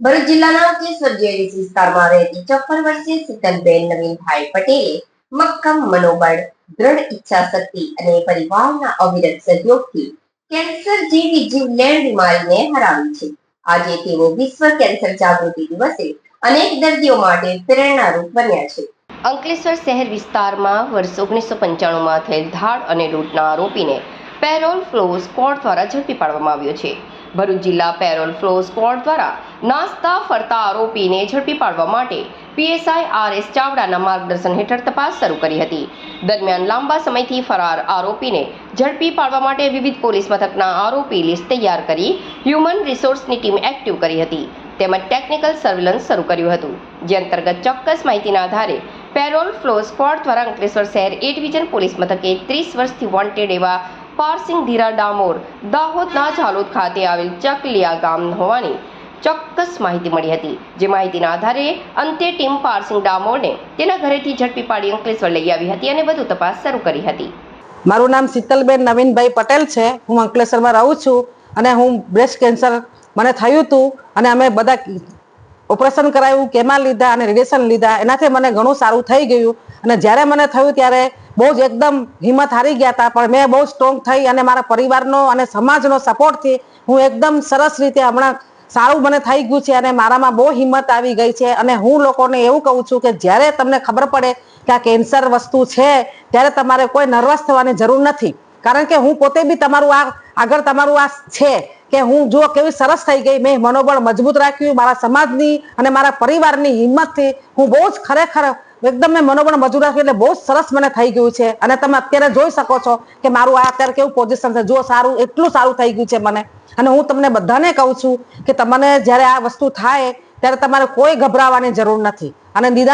ભરૂચ જિલ્લાના કેસર જેરી વિસ્તારમાં રહેતી ચોપન વર્ષીય શીતલબેન નવીનભાઈ પટેલે મક્કમ મનોબળ, દ્રઢ ઈચ્છા શક્તિ અને પરિવારના અવિરત સહયોગથી કેન્સર જેવી જીવલેણ બીમારીને હરાવી છે. આજે તેઓ વિશ્વ કેન્સર જાગૃતિ દિવસે અનેક દર્દીઓ માટે પ્રેરણારૂપ બન્યા છે. અંકલેશ્વર શહેર વિસ્તારમાં વર્ષ ઓગણીસો પંચાણુંમાં થયેલ ધાડ અને લૂંટના આરોપીને પેરોલ ફ્લો સ્કોડ દ્વારા ઝડપી પાડવામાં આવ્યો છે. ભરૂચ જિલ્લા પેરોલ ફ્લો સ્ક્વોડ દ્વારા નાસ્તા, ફરતા આરોપીને ઝડપી પાડવા માટે પીએસઆઈ આર એસ ચાવડાના માર્ગદર્શન હેઠળ તપાસ શરૂ કરી હતી. દરમિયાન લાંબા સમયથી ફરાર આરોપીને ઝડપી પાડવા માટે વિવિધ પોલીસ મથકના આરોપી લિસ્ટ તૈયાર કરી હ્યુમન રિસોર્સની ટીમ એક્ટિવ કરી હતી. તેમજ ટેકનિકલ સર્વેલન્સ શરૂ કર્યું હતું. જે અંતર્ગત ચોક્કસ માહિતીના આધારે પેરોલ ફ્લો સ્ક્વોડ દ્વારા અંકલેશ્વર શહેર એ ડિવિઝન પોલીસ મથકે ત્રીસ વર્ષથી વોન્ટેડ એવા પારસિંગ ધીરા ડામોર દાહોદના ઝાલોદ ખાતે આવેલ ચકલિયા ગામ હોવાની ચોક્કસ માહિતી મળી હતી. જે માહિતીના આધારે અંતે ટીમ પારસિંગ ડામોરને તેના ઘરેથી ઝડપી પાડી અંકલેશ્વર લઈ આવી હતી અને વધુ તપાસ શરૂ કરી હતી. મારું નામ શીતલબેન, નવીનભાઈ પટેલ છે. હું અંકલેશ્વરમાં રહું છું અને હું બ્રેસ્ટ કેન્સર મને થયું હતું અને અમે બધા ઓપરેશન કરાયું કેમાં લીધા અને રેડિયેશન લીધા. એનાથી મને ઘણું સારું થઈ ગયું અને જ્યારે મને થયું ત્યારે બહુ જ એકદમ હિંમત હારી ગયા હતા પણ મેં બહુ સ્ટ્રોંગ થઈ અને મારા પરિવારનો અને સમાજનો સપોર્ટથી હું એકદમ સરસ રીતે હમણાં સારું મને થઈ ગયું છે અને મારામાં બહુ હિંમત આવી ગઈ છે. અને હું લોકોને એવું કહું છું કે જ્યારે તમને ખબર પડે કે આ કેન્સર વસ્તુ છે, ત્યારે તમારે કોઈ નર્વસ થવાની જરૂર નથી. કારણ કે હું પોતે બી તમારું આ, આગળ તમારું આ છે કે હું જો કેવી સરસ થઈ ગઈ, મેં મનોબળ મજબૂત રાખ્યું, મારા સમાજની અને મારા પરિવારની હિંમતથી હું બહુ જ ખરેખર એકદમ મેં મનોબળ મજૂર રાખ્યું એટલે બહુ સરસ મને થઈ ગયું છે. અને તમે અત્યારે જોઈ શકો છો કે મારું આ અત્યારે કેવું પોઝિશન છે. જો સારું, એટલું સારું થઈ ગયું છે મને. અને હું તમને બધાને કહું છું કે તમને જ્યારે આ વસ્તુ થાય, ત્યારે તમારે કોઈ ગભરાવાની જરૂર નથી. અને